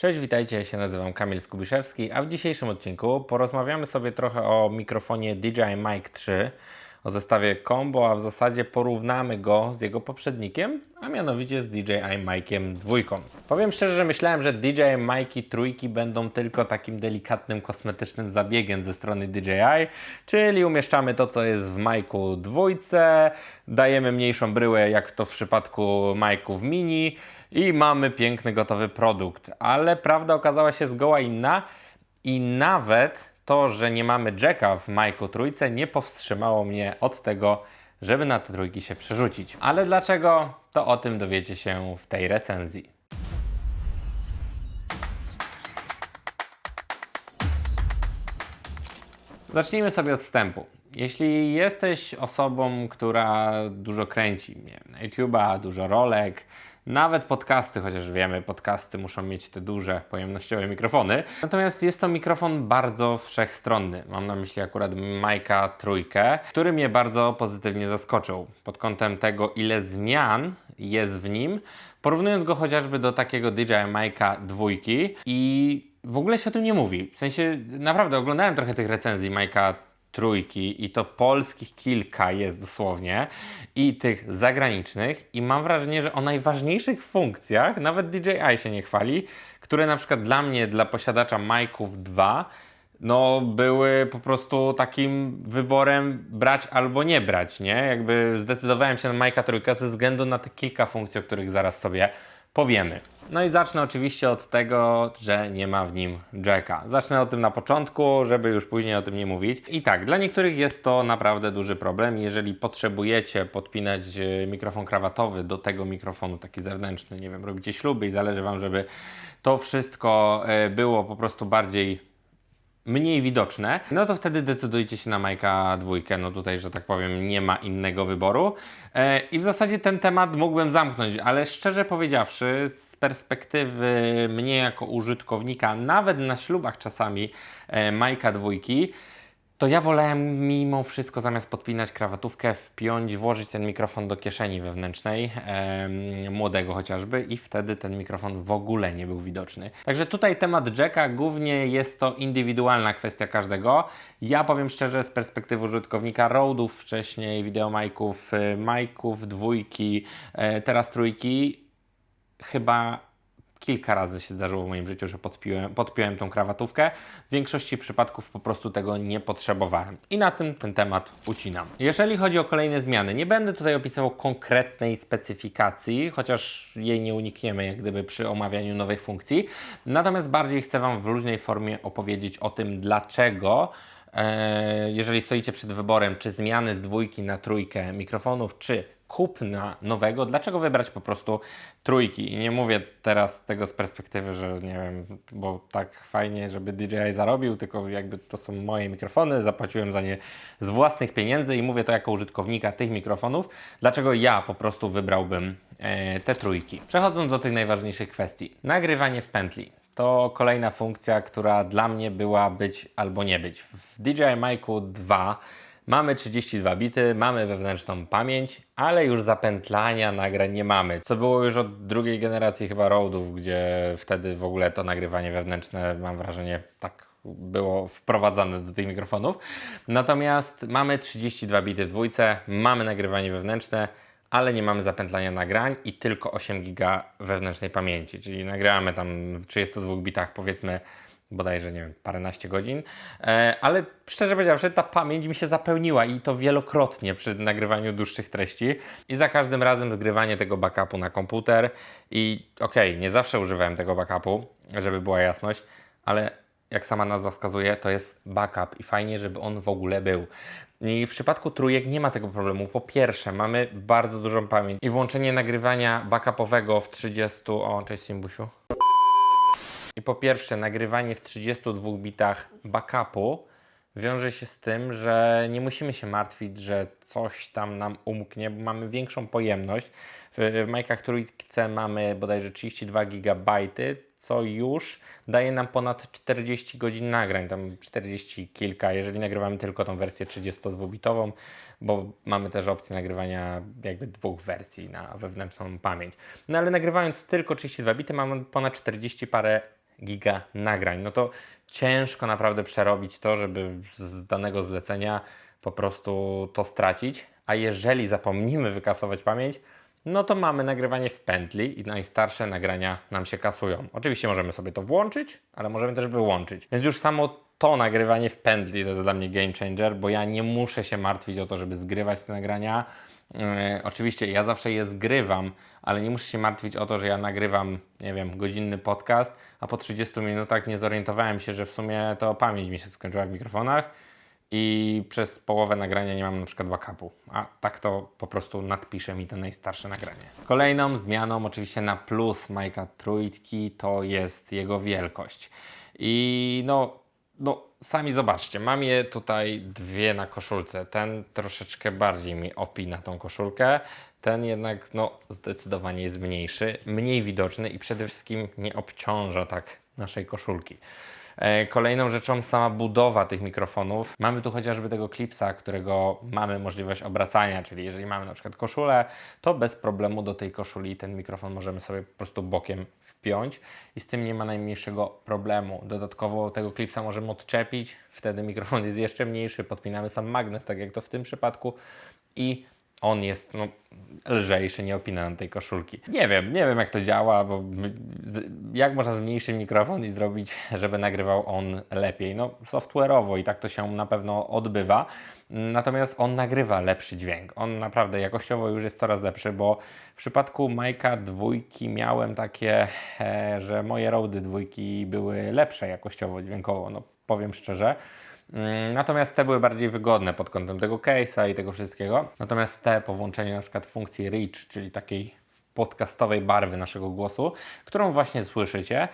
Cześć, witajcie, ja się nazywam Kamil Skubiszewski, a w dzisiejszym odcinku porozmawiamy sobie trochę o mikrofonie DJI Mic 3, o zestawie combo, a w zasadzie porównamy go z jego poprzednikiem, a mianowicie z DJI Miciem 2. Powiem szczerze, że myślałem, że DJI Mic'i trójki będą tylko takim delikatnym, kosmetycznym zabiegiem ze strony DJI, czyli umieszczamy to, co jest w Mic'u dwójce, dajemy mniejszą bryłę, jak to w przypadku Mic'ów mini, i mamy piękny, gotowy produkt. Ale prawda okazała się zgoła inna i nawet to, że nie mamy jacka w Majku trójce nie powstrzymało mnie od tego, żeby na te trójki się przerzucić. Ale dlaczego? To o tym dowiecie się w tej recenzji. Zacznijmy sobie od wstępu. Jeśli jesteś osobą, która dużo kręci, nie wiem, na YouTube'a, dużo rolek, nawet podcasty, chociaż wiemy, podcasty muszą mieć te duże, pojemnościowe mikrofony. Natomiast jest to mikrofon bardzo wszechstronny. Mam na myśli akurat Majka trójkę, który mnie bardzo pozytywnie zaskoczył pod kątem tego, ile zmian jest w nim, porównując go chociażby do takiego DJI Majka dwójki i w ogóle się o tym nie mówi. W sensie, naprawdę oglądałem trochę tych recenzji Majka trójki i to polskich kilka jest dosłownie i tych zagranicznych i mam wrażenie, że o najważniejszych funkcjach nawet DJI się nie chwali, które na przykład dla mnie, dla posiadacza Majków 2 no były po prostu takim wyborem brać albo nie brać, nie? Jakby zdecydowałem się na Majka trójkę ze względu na te kilka funkcji, o których zaraz sobie powiemy. No i zacznę oczywiście od tego, że nie ma w nim jacka. Zacznę o tym na początku, żeby już później o tym nie mówić. I tak, dla niektórych jest to naprawdę duży problem. Jeżeli potrzebujecie podpinać e, mikrofon krawatowy do tego mikrofonu, taki zewnętrzny, nie wiem, robicie śluby i zależy Wam, żeby to wszystko e, było po prostu bardziej mniej widoczne, no to wtedy decydujcie się na Majka dwójkę. No tutaj, że tak powiem, nie ma innego wyboru. E, I w zasadzie ten temat mógłbym zamknąć, ale szczerze powiedziawszy, z perspektywy mnie jako użytkownika, nawet na ślubach czasami e, Majka dwójki, to ja wolałem mimo wszystko zamiast podpinać krawatówkę, wpiąć, włożyć ten mikrofon do kieszeni wewnętrznej, em, młodego chociażby i wtedy ten mikrofon w ogóle nie był widoczny. Także tutaj temat jacka głównie jest to indywidualna kwestia każdego. Ja powiem szczerze z perspektywy użytkownika Rode'ów wcześniej, wideomajków, y, majków, dwójki, e, teraz trójki, chyba kilka razy się zdarzyło w moim życiu, że podpiłem, podpiąłem tą krawatówkę. W większości przypadków po prostu tego nie potrzebowałem. I na tym ten temat ucinam. Jeżeli chodzi o kolejne zmiany, nie będę tutaj opisywał konkretnej specyfikacji, chociaż jej nie unikniemy jak gdyby przy omawianiu nowych funkcji. Natomiast bardziej chcę Wam w luźnej formie opowiedzieć o tym, dlaczego e, jeżeli stoicie przed wyborem, czy zmiany z dwójki na trójkę mikrofonów, czy kupna nowego, dlaczego wybrać po prostu trójki? I nie mówię teraz tego z perspektywy, że nie wiem, bo tak fajnie, żeby DJI zarobił, tylko jakby to są moje mikrofony, zapłaciłem za nie z własnych pieniędzy i mówię to jako użytkownika tych mikrofonów, dlaczego ja po prostu wybrałbym e, te trójki. Przechodząc do tych najważniejszych kwestii. Nagrywanie w pętli to kolejna funkcja, która dla mnie była być albo nie być. W DJI Mic'u 2 Mamy 32 bity, mamy wewnętrzną pamięć, ale już zapętlania nagrań nie mamy. Co było już od drugiej generacji chyba Rode'ów, gdzie wtedy w ogóle to nagrywanie wewnętrzne, mam wrażenie, tak było wprowadzane do tych mikrofonów. Natomiast mamy 32 bity w dwójce, mamy nagrywanie wewnętrzne, ale nie mamy zapętlania nagrań i tylko 8 giga wewnętrznej pamięci, czyli nagramy tam w 32 bitach powiedzmy bodajże, nie wiem, paręnaście godzin, e, ale szczerze powiedziawszy, ta pamięć mi się zapełniła i to wielokrotnie przy nagrywaniu dłuższych treści i za każdym razem zgrywanie tego backupu na komputer i okej, okay, nie zawsze używałem tego backupu, żeby była jasność, ale jak sama nazwa wskazuje, to jest backup i fajnie, żeby on w ogóle był. I w przypadku trójek nie ma tego problemu. Po pierwsze, mamy bardzo dużą pamięć i włączenie nagrywania backupowego w 30... O, cześć Simbusiu. I po pierwsze, nagrywanie w 32 bitach backupu wiąże się z tym, że nie musimy się martwić, że coś tam nam umknie, bo mamy większą pojemność. W, w Majkach Trójce mamy bodajże 32 GB, co już daje nam ponad 40 godzin nagrań, tam 40 kilka, jeżeli nagrywamy tylko tą wersję 32-bitową, bo mamy też opcję nagrywania jakby dwóch wersji na wewnętrzną pamięć. No ale nagrywając tylko 32 bity mamy ponad 40 parę giga nagrań. No to ciężko naprawdę przerobić to, żeby z danego zlecenia po prostu to stracić. A jeżeli zapomnimy wykasować pamięć, no to mamy nagrywanie w pętli i najstarsze nagrania nam się kasują. Oczywiście możemy sobie to włączyć, ale możemy też wyłączyć. Więc już samo to nagrywanie w pętli to jest dla mnie game changer, bo ja nie muszę się martwić o to, żeby zgrywać te nagrania. Yy, oczywiście ja zawsze je zgrywam, ale nie muszę się martwić o to, że ja nagrywam, nie wiem, godzinny podcast, a po 30 minutach nie zorientowałem się, że w sumie to pamięć mi się skończyła w mikrofonach i przez połowę nagrania nie mam na przykład backupu, a tak to po prostu nadpisze mi te najstarsze nagranie. Kolejną zmianą oczywiście na plus Majka Trójki to jest jego wielkość. I no, no sami zobaczcie, mam je tutaj dwie na koszulce. Ten troszeczkę bardziej mi opina tą koszulkę, ten jednak no zdecydowanie jest mniejszy, mniej widoczny i przede wszystkim nie obciąża tak naszej koszulki. E, Kolejną rzeczą sama budowa tych mikrofonów. Mamy tu chociażby tego klipsa, którego mamy możliwość obracania, czyli jeżeli mamy na przykład koszulę, to bez problemu do tej koszuli ten mikrofon możemy sobie po prostu bokiem wpiąć i z tym nie ma najmniejszego problemu. Dodatkowo tego klipsa możemy odczepić, wtedy mikrofon jest jeszcze mniejszy, podpinamy sam magnes, tak jak to w tym przypadku i on jest no, lżejszy, nie opina nam tej koszulki. Nie wiem, nie wiem jak to działa, bo jak można zmniejszyć mikrofon i zrobić, żeby nagrywał on lepiej. No software'owo i tak to się na pewno odbywa. Natomiast on nagrywa lepszy dźwięk. On naprawdę jakościowo już jest coraz lepszy, bo w przypadku Majka dwójki miałem takie, e, że moje Rody dwójki były lepsze jakościowo, dźwiękowo, no powiem szczerze. Mm, Natomiast te były bardziej wygodne pod kątem tego case'a i tego wszystkiego. Natomiast te po włączeniu na przykład funkcji reach, czyli takiej podcastowej barwy naszego głosu, którą właśnie słyszycie,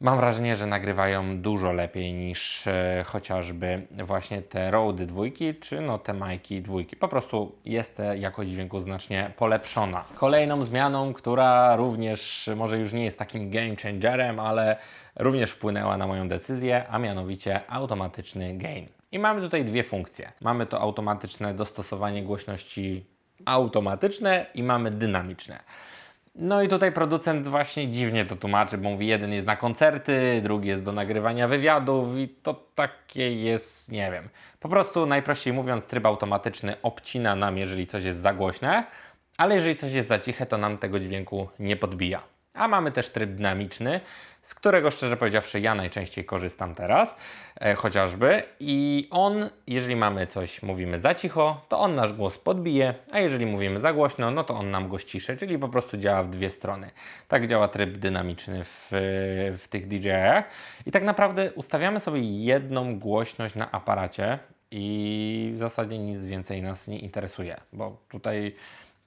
mam wrażenie, że nagrywają dużo lepiej niż e, chociażby właśnie te Rody dwójki, czy no te Majki dwójki. Po prostu jest ta jakość dźwięku znacznie polepszona. Kolejną zmianą, która również może już nie jest takim game changerem, ale również wpłynęła na moją decyzję, a mianowicie automatyczny gain. I mamy tutaj dwie funkcje. Mamy to automatyczne dostosowanie głośności automatyczne i mamy dynamiczne. No i tutaj producent właśnie dziwnie to tłumaczy, bo mówi jeden jest na koncerty, drugi jest do nagrywania wywiadów i to takie jest, nie wiem. Po prostu najprościej mówiąc tryb automatyczny obcina nam, jeżeli coś jest za głośne, ale jeżeli coś jest za ciche, to nam tego dźwięku nie podbija. A mamy też tryb dynamiczny, z którego szczerze powiedziawszy ja najczęściej korzystam teraz, e, chociażby. I on, jeżeli mamy coś, mówimy za cicho, to on nasz głos podbije, a jeżeli mówimy za głośno, no to on nam go ściszy, czyli po prostu działa w dwie strony. Tak działa tryb dynamiczny w, w tych DJI-ach. I tak naprawdę ustawiamy sobie jedną głośność na aparacie i w zasadzie nic więcej nas nie interesuje, bo tutaj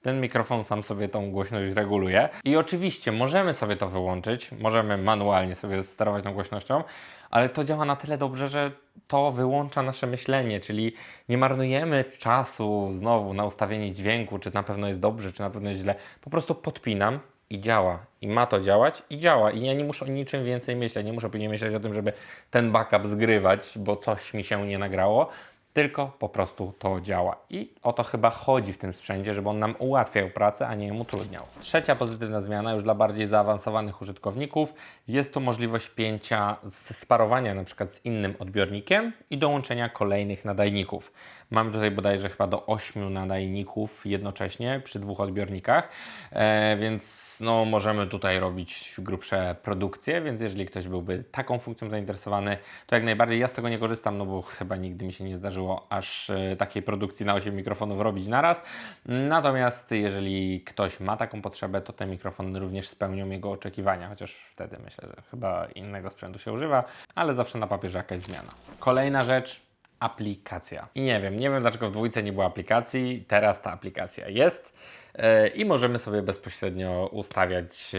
ten mikrofon sam sobie tą głośność reguluje. I oczywiście możemy sobie to wyłączyć, możemy manualnie sobie sterować tą głośnością, ale to działa na tyle dobrze, że to wyłącza nasze myślenie, czyli nie marnujemy czasu znowu na ustawienie dźwięku, czy na pewno jest dobrze, czy na pewno jest źle. Po prostu podpinam i działa. I ma to działać i działa. I ja nie muszę o niczym więcej myśleć. Nie muszę później myśleć o tym, żeby ten backup zgrywać, bo coś mi się nie nagrało tylko po prostu to działa. I o to chyba chodzi w tym sprzęcie, żeby on nam ułatwiał pracę, a nie ją utrudniał. Trzecia pozytywna zmiana, już dla bardziej zaawansowanych użytkowników, jest tu możliwość pięcia, sparowania na przykład z innym odbiornikiem i dołączenia kolejnych nadajników. Mam tutaj bodajże chyba do 8 nadajników jednocześnie przy dwóch odbiornikach, e, więc no, możemy tutaj robić grubsze produkcje, więc jeżeli ktoś byłby taką funkcją zainteresowany, to jak najbardziej ja z tego nie korzystam, no bo chyba nigdy mi się nie zdarzyło aż e, takiej produkcji na 8 mikrofonów robić naraz. Natomiast jeżeli ktoś ma taką potrzebę, to te mikrofony również spełnią jego oczekiwania, chociaż wtedy myślę, że chyba innego sprzętu się używa, ale zawsze na papierze jakaś zmiana. Kolejna rzecz, aplikacja. I nie wiem, nie wiem dlaczego w dwójce nie było aplikacji, teraz ta aplikacja jest e, i możemy sobie bezpośrednio ustawiać e,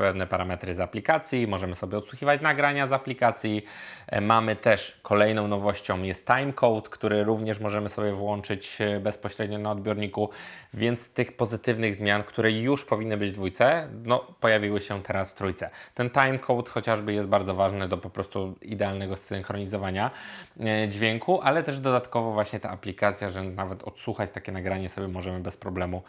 pewne parametry z aplikacji, możemy sobie odsłuchiwać nagrania z aplikacji. E, Mamy też kolejną nowością jest timecode, który również możemy sobie włączyć e, bezpośrednio na odbiorniku, więc tych pozytywnych zmian, które już powinny być w dwójce, no pojawiły się teraz w trójce. Ten timecode chociażby jest bardzo ważny do po prostu idealnego synchronizowania e, dźwięku, ale też dodatkowo właśnie ta aplikacja, że nawet odsłuchać takie nagranie sobie możemy bez problemu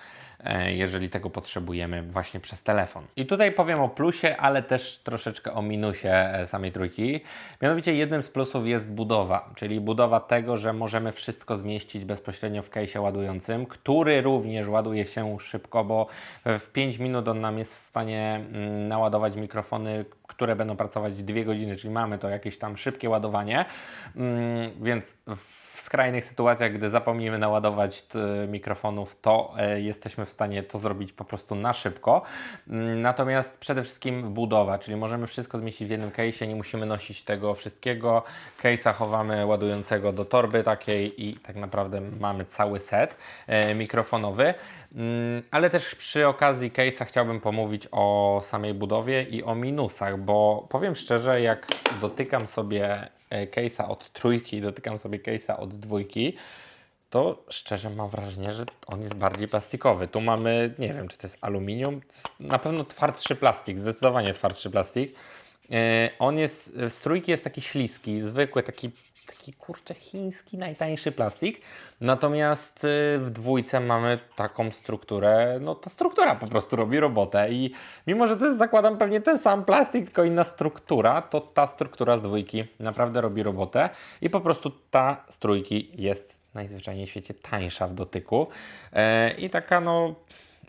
jeżeli tego potrzebujemy właśnie przez telefon. I tutaj powiem o plusie, ale też troszeczkę o minusie e, samej trójki. Mianowicie jednym z plusów jest budowa, czyli budowa tego, że możemy wszystko zmieścić bezpośrednio w case'ie ładującym, który również ładuje się szybko, bo w 5 minut on nam jest w stanie mm, naładować mikrofony, które będą pracować 2 godziny, czyli mamy to jakieś tam szybkie ładowanie, Mm, więc w skrajnych sytuacjach, gdy zapomnimy naładować t, mikrofonów, to e, jesteśmy w stanie to zrobić po prostu na szybko. Mm, Natomiast przede wszystkim budowa, czyli możemy wszystko zmieścić w jednym case'ie, nie musimy nosić tego wszystkiego. Case'a chowamy ładującego do torby takiej i tak naprawdę mamy cały set e, mikrofonowy. Mm, Ale też przy okazji case'a chciałbym pomówić o samej budowie i o minusach, bo powiem szczerze, jak dotykam sobie e, case'a od trójki, dotykam sobie case'a od dwójki, to szczerze mam wrażenie, że on jest bardziej plastikowy. Tu mamy, nie wiem, czy to jest aluminium, to jest na pewno twardszy plastik, zdecydowanie twardszy plastik. E, On jest, z trójki jest taki śliski, zwykły, taki, taki kurczę chiński, najtańszy plastik. Natomiast y, w dwójce mamy taką strukturę, no ta struktura po prostu robi robotę i mimo, że to jest zakładam pewnie ten sam plastik, tylko inna struktura, to ta struktura z dwójki naprawdę robi robotę i po prostu ta z trójki jest najzwyczajniej w świecie tańsza w dotyku e, i taka no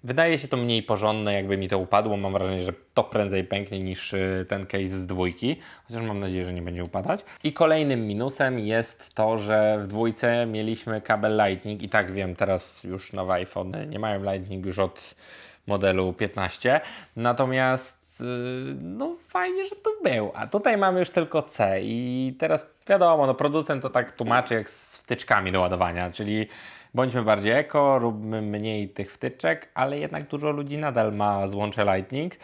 Wydaje się to mniej porządne, jakby mi to upadło. Mam wrażenie, że to prędzej pęknie niż y, ten case z dwójki, chociaż mam nadzieję, że nie będzie upadać. I kolejnym minusem jest to, że w dwójce mieliśmy kabel Lightning i tak wiem, teraz już nowe iPhony nie mają Lightning już od modelu 15. Natomiast y, no fajnie, że to był. A tutaj mamy już tylko C i teraz wiadomo, no producent to tak tłumaczy jak z wtyczkami do ładowania, czyli bądźmy bardziej eko, róbmy mniej tych wtyczek, ale jednak dużo ludzi nadal ma złącze Lightning.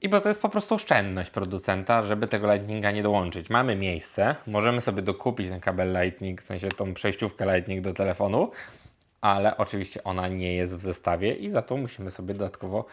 I bo to jest po prostu oszczędność producenta, żeby tego Lightninga nie dołączyć. Mamy miejsce, możemy sobie dokupić ten kabel Lightning, w sensie tą przejściówkę Lightning do telefonu, ale oczywiście ona nie jest w zestawie i za to musimy sobie dodatkowo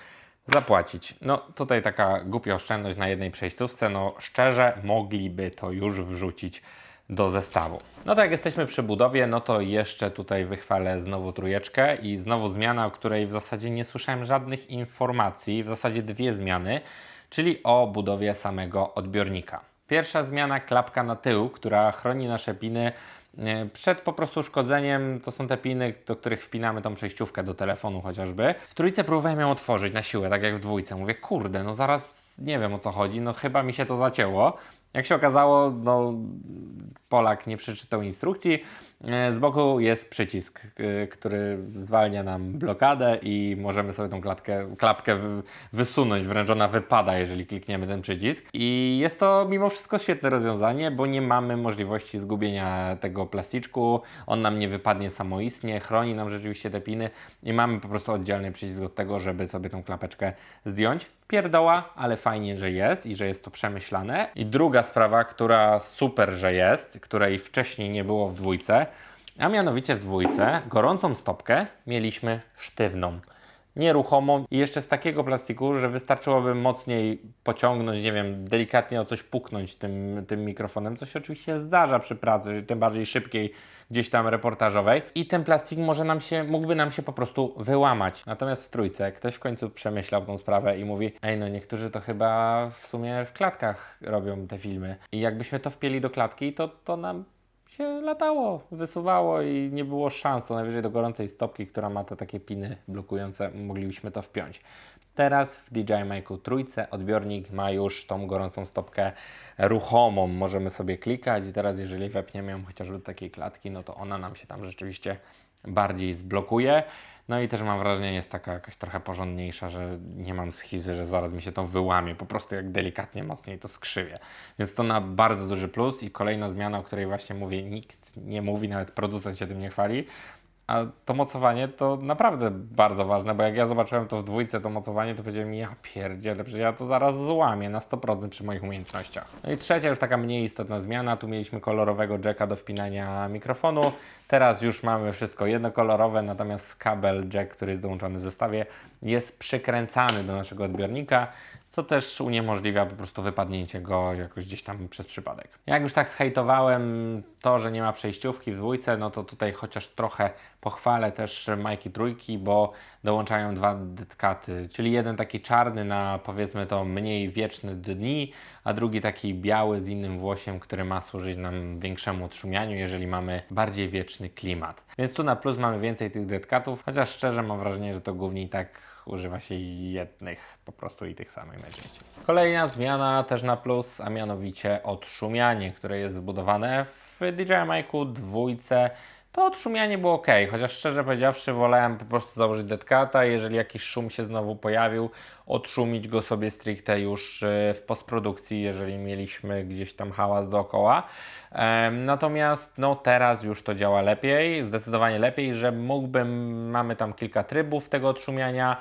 zapłacić. No tutaj taka głupia oszczędność na jednej przejściówce, no szczerze mogliby to już wrzucić do zestawu. No to jak jesteśmy przy budowie, no to jeszcze tutaj wychwalę znowu trójeczkę i znowu zmiana, o której w zasadzie nie słyszałem żadnych informacji, w zasadzie dwie zmiany, czyli o budowie samego odbiornika. Pierwsza zmiana, klapka na tył, która chroni nasze piny e, przed po prostu uszkodzeniem. To są te piny, do których wpinamy tą przejściówkę do telefonu chociażby. W trójce próbowałem ją otworzyć na siłę, tak jak w dwójce. Mówię, kurde, no zaraz nie wiem o co chodzi, no chyba mi się to zacięło. Jak się okazało, no, Polak nie przeczytał instrukcji. E, Z boku jest przycisk, e, który zwalnia nam blokadę i możemy sobie tą klatkę, klapkę wy- wysunąć, wręcz ona wypada, jeżeli klikniemy ten przycisk. I jest to mimo wszystko świetne rozwiązanie, bo nie mamy możliwości zgubienia tego plasticzku, on nam nie wypadnie samoistnie, chroni nam rzeczywiście te piny i mamy po prostu oddzielny przycisk od tego, żeby sobie tą klapeczkę zdjąć. Pierdoła, ale fajnie, że jest i że jest to przemyślane. I druga sprawa, która super, że jest, której wcześniej nie było w dwójce, a mianowicie w dwójce gorącą stopkę mieliśmy sztywną. Nieruchomą i jeszcze z takiego plastiku, że wystarczyłoby mocniej pociągnąć, nie wiem, delikatnie o coś puknąć tym, tym mikrofonem, co się oczywiście zdarza przy pracy, tym bardziej szybkiej, gdzieś tam reportażowej. I ten plastik może nam się, mógłby nam się po prostu wyłamać. Natomiast w trójce ktoś w końcu przemyślał tą sprawę i mówi, ej no niektórzy to chyba w sumie w klatkach robią te filmy. I jakbyśmy to wpieli do klatki, to, to nam się latało, wysuwało i nie było szans. To najwyżej do gorącej stopki, która ma te takie piny blokujące, moglibyśmy to wpiąć. Teraz w DJI Mike'u trójce odbiornik ma już tą gorącą stopkę ruchomą. Możemy sobie klikać i teraz jeżeli wepniemy ją chociażby do takiej klatki, no to ona nam się tam rzeczywiście bardziej zblokuje. No i też mam wrażenie, jest taka jakaś trochę porządniejsza, że nie mam schizy, że zaraz mi się to wyłamie. Po prostu jak delikatnie mocniej to skrzywię. Więc to na bardzo duży plus i kolejna zmiana, o której właśnie mówię, nikt nie mówi, nawet producent się tym nie chwali. A to mocowanie to naprawdę bardzo ważne, bo jak ja zobaczyłem to w dwójce, to mocowanie, to powiedziałem ja pierdzielę, przecież ja to zaraz złamię na 100% przy moich umiejętnościach. No i trzecia już taka mniej istotna zmiana, tu mieliśmy kolorowego jacka do wpinania mikrofonu, teraz już mamy wszystko jednokolorowe, natomiast kabel jack, który jest dołączony w zestawie, jest przykręcany do naszego odbiornika, co też uniemożliwia po prostu wypadnięcie go jakoś gdzieś tam przez przypadek. Jak już tak zhejtowałem to, że nie ma przejściówki w dwójce, no to tutaj chociaż trochę pochwalę też Majki Trójki, bo dołączają dwa detkaty, czyli jeden taki czarny na powiedzmy to mniej wieczne dni, a drugi taki biały z innym włosiem, który ma służyć nam większemu odszumianiu, jeżeli mamy bardziej wieczny klimat. Więc tu na plus mamy więcej tych detkatów, chociaż szczerze mam wrażenie, że to głównie i tak używa się jednych po prostu i tych samych najczęściej. Kolejna zmiana też na plus, a mianowicie odszumianie, które jest zbudowane w DJI Mike'u dwójce. To odszumianie było ok, chociaż szczerze powiedziawszy wolałem po prostu założyć detkata, jeżeli jakiś szum się znowu pojawił, odszumić go sobie stricte już e, w postprodukcji, jeżeli mieliśmy gdzieś tam hałas dookoła. Natomiast no teraz już to działa lepiej, zdecydowanie lepiej, że mógłbym, mamy tam kilka trybów tego odszumiania,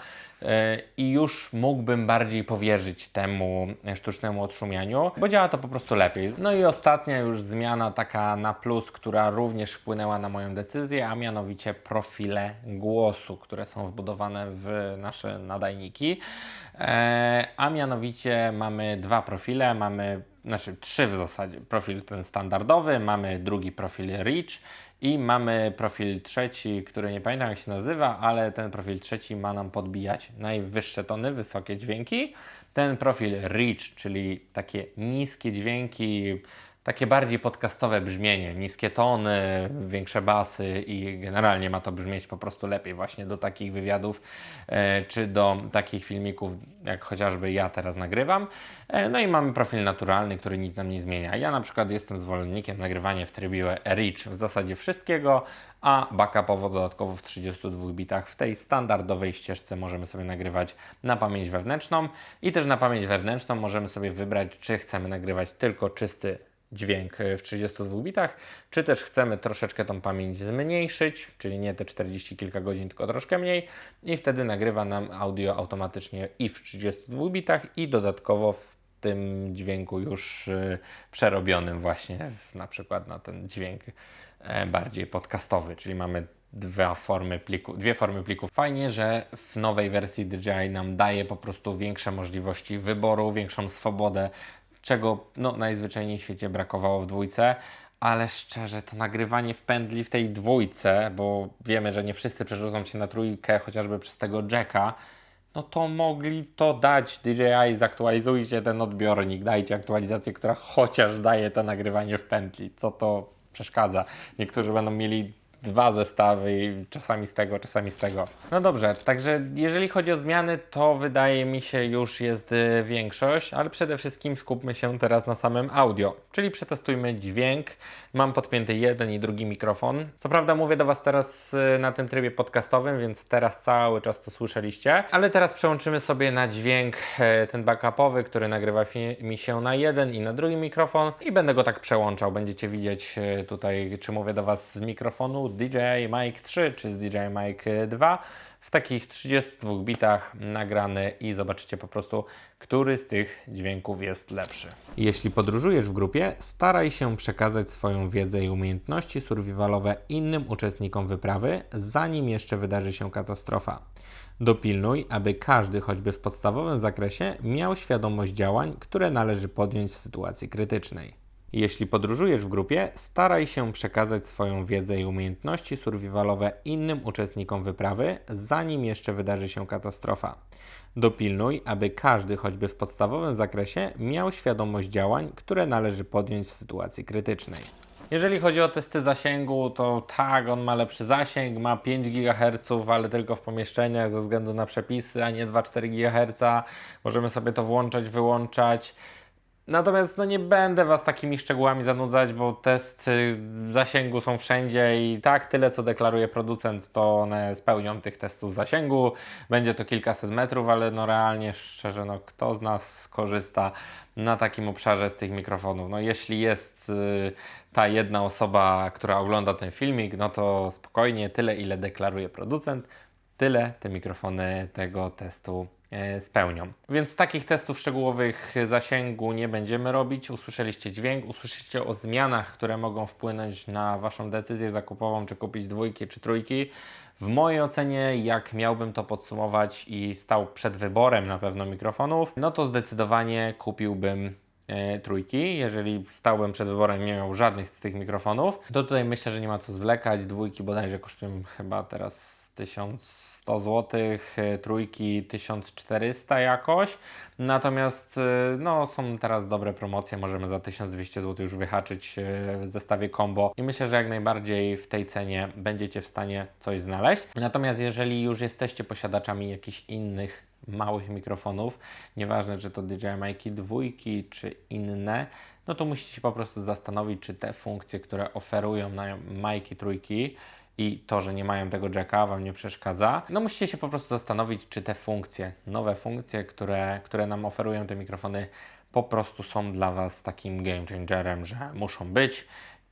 i już mógłbym bardziej powierzyć temu sztucznemu odszumianiu, bo działa to po prostu lepiej. No i ostatnia już zmiana taka na plus, która również wpłynęła na moją decyzję, a mianowicie profile głosu, które są wbudowane w nasze nadajniki. E, a mianowicie mamy dwa profile, mamy znaczy trzy w zasadzie. Profil ten standardowy, mamy drugi profil Reach i mamy profil trzeci, który nie pamiętam jak się nazywa, ale ten profil trzeci ma nam podbijać najwyższe tony, wysokie dźwięki. Ten profil Reach, czyli takie niskie dźwięki, takie bardziej podcastowe brzmienie, niskie tony, większe basy i generalnie ma to brzmieć po prostu lepiej właśnie do takich wywiadów e, czy do takich filmików, jak chociażby ja teraz nagrywam. E, no i mamy profil naturalny, który nic nam nie zmienia. Ja na przykład jestem zwolennikiem nagrywania w trybie Reach w zasadzie wszystkiego, a backupowo dodatkowo w 32 bitach w tej standardowej ścieżce możemy sobie nagrywać na pamięć wewnętrzną i też na pamięć wewnętrzną możemy sobie wybrać, czy chcemy nagrywać tylko czysty dźwięk w 32 bitach, czy też chcemy troszeczkę tą pamięć zmniejszyć, czyli nie te 40 kilka godzin, tylko troszkę mniej. I wtedy nagrywa nam audio automatycznie i w 32 bitach i dodatkowo w tym dźwięku już y, przerobionym właśnie na przykład na ten dźwięk e, bardziej podcastowy, czyli mamy dwie formy, pliku, dwie formy plików. Fajnie, że w nowej wersji DJI nam daje po prostu większe możliwości wyboru, większą swobodę czego no, najzwyczajniej w świecie brakowało w dwójce. Ale szczerze, to nagrywanie w pędli w tej dwójce, bo wiemy, że nie wszyscy przerzucą się na trójkę chociażby przez tego jacka, no to mogli to dać DJI, zaktualizujcie ten odbiornik, dajcie aktualizację, która chociaż daje to nagrywanie w pętli. Co to przeszkadza? Niektórzy będą mieli dwa zestawy, czasami z tego, czasami z tego. No dobrze, także jeżeli chodzi o zmiany, to wydaje mi się już jest y, większość, ale przede wszystkim skupmy się teraz na samym audio, czyli przetestujmy dźwięk. Mam podpięty jeden i drugi mikrofon. Co prawda mówię do Was teraz y, na tym trybie podcastowym, więc teraz cały czas to słyszeliście, ale teraz przełączymy sobie na dźwięk e, ten backupowy, który nagrywa mi się na jeden i na drugi mikrofon i będę go tak przełączał. Będziecie widzieć e, tutaj, czy mówię do Was z mikrofonu DJI Mic 3 czy z DJI Mic 2 w takich 32 bitach nagrany i zobaczycie po prostu, który z tych dźwięków jest lepszy. Jeśli podróżujesz w grupie, staraj się przekazać swoją wiedzę i umiejętności survivalowe innym uczestnikom wyprawy, zanim jeszcze wydarzy się katastrofa. Dopilnuj, aby każdy, choćby w podstawowym zakresie, miał świadomość działań, które należy podjąć w sytuacji krytycznej. Jeśli podróżujesz w grupie, staraj się przekazać swoją wiedzę i umiejętności survivalowe innym uczestnikom wyprawy, zanim jeszcze wydarzy się katastrofa. Dopilnuj, aby każdy, choćby w podstawowym zakresie, miał świadomość działań, które należy podjąć w sytuacji krytycznej. Jeżeli chodzi o testy zasięgu, to tak, on ma lepszy zasięg, ma 5 GHz, ale tylko w pomieszczeniach ze względu na przepisy, a nie 2-4 GHz. Możemy sobie to włączać, wyłączać. Natomiast no nie będę Was takimi szczegółami zanudzać, bo testy zasięgu są wszędzie i tak tyle co deklaruje producent, to one spełnią tych testów zasięgu. Będzie to kilkaset metrów, ale no realnie, szczerze, no kto z nas skorzysta na takim obszarze z tych mikrofonów? No jeśli jest y, ta jedna osoba, która ogląda ten filmik, no to spokojnie, tyle ile deklaruje producent, tyle te mikrofony tego testu spełnią. Więc takich testów szczegółowych zasięgu nie będziemy robić. Usłyszeliście dźwięk, usłyszeliście o zmianach, które mogą wpłynąć na Waszą decyzję zakupową, czy kupić dwójki, czy trójki. W mojej ocenie, jak miałbym to podsumować i stał przed wyborem na pewno mikrofonów, no to zdecydowanie kupiłbym e, trójki. Jeżeli stałbym przed wyborem, nie miał żadnych z tych mikrofonów, to tutaj myślę, że nie ma co zwlekać. Dwójki bodajże kosztują chyba teraz 1100 zł, trójki 1400 jakoś. Natomiast e, no, są teraz dobre promocje, możemy za 1200 zł już wyhaczyć e, w zestawie combo i myślę, że jak najbardziej w tej cenie będziecie w stanie coś znaleźć. Natomiast jeżeli już jesteście posiadaczami jakichś innych małych mikrofonów, nieważne czy to DJI Mic dwójki czy inne, no to musicie się po prostu zastanowić, czy te funkcje, które oferują na Miki trójki i to, że nie mają tego jacka Wam nie przeszkadza. No musicie się po prostu zastanowić, czy te funkcje, nowe funkcje, które, które nam oferują te mikrofony, po prostu są dla Was takim game changerem, że muszą być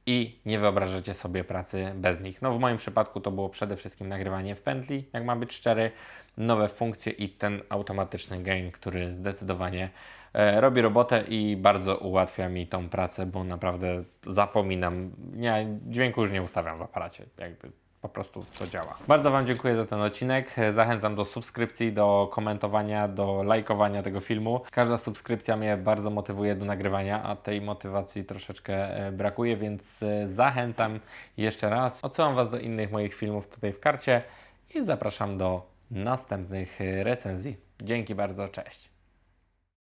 i nie wyobrażacie sobie pracy bez nich. No w moim przypadku to było przede wszystkim nagrywanie w pętli, jak mam być szczery, nowe funkcje i ten automatyczny gain, który zdecydowanie robi robotę i bardzo ułatwia mi tą pracę, bo naprawdę zapominam, nie, dźwięku już nie ustawiam w aparacie, jakby po prostu to działa. Bardzo Wam dziękuję za ten odcinek. Zachęcam do subskrypcji, do komentowania, do lajkowania tego filmu. Każda subskrypcja mnie bardzo motywuje do nagrywania, a tej motywacji troszeczkę e, brakuje, więc e, zachęcam jeszcze raz. Odsyłam Was do innych moich filmów tutaj w karcie i zapraszam do następnych e, recenzji. Dzięki bardzo, cześć.